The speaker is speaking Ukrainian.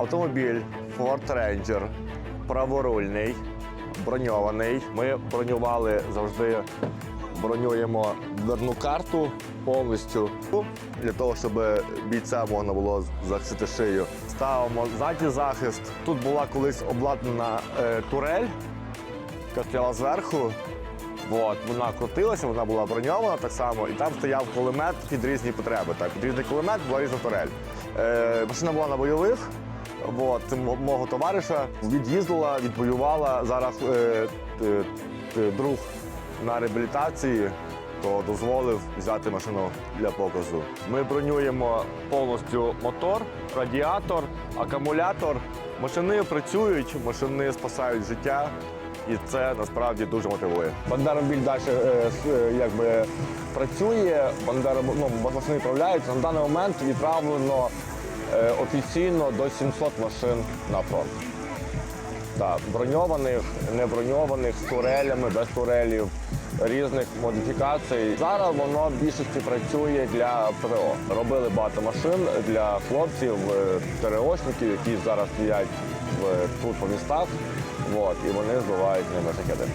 Автомобіль Ford Ranger праворульний, броньований. Ми бронювали завжди, бронюємо дверну карту повністю для того, щоб бійця можна було захистити шию. Ставимо ззаді захист. Тут була колись обладнана е, турель, яка зверху. От, вона крутилася, вона була броньована так само, і там стояв кулемет під різні потреби. Так, під різний кулемет була різна турель. Е, машина була на бойових. От, мого товариша від'їздила, відбоювала. Зараз е, е, е, друг на реабілітації, то дозволив взяти машину для показу. Ми бронюємо повністю мотор, радіатор, акумулятор. Машини працюють, машини спасають життя. І це насправді дуже мотивує. Бандеромобіль далі е, е, якби працює, Бандера, ну, машини відправляються. На даний момент відправлено офіційно до 700 машин на фронт. Так, броньованих, неброньованих, з турелями, без турелів, різних модифікацій. Зараз воно в більшості працює для ПТО. Робили багато машин для хлопців, е, ТРОшників, які зараз стоять тут по містах. От, і вони збивають ними ракети.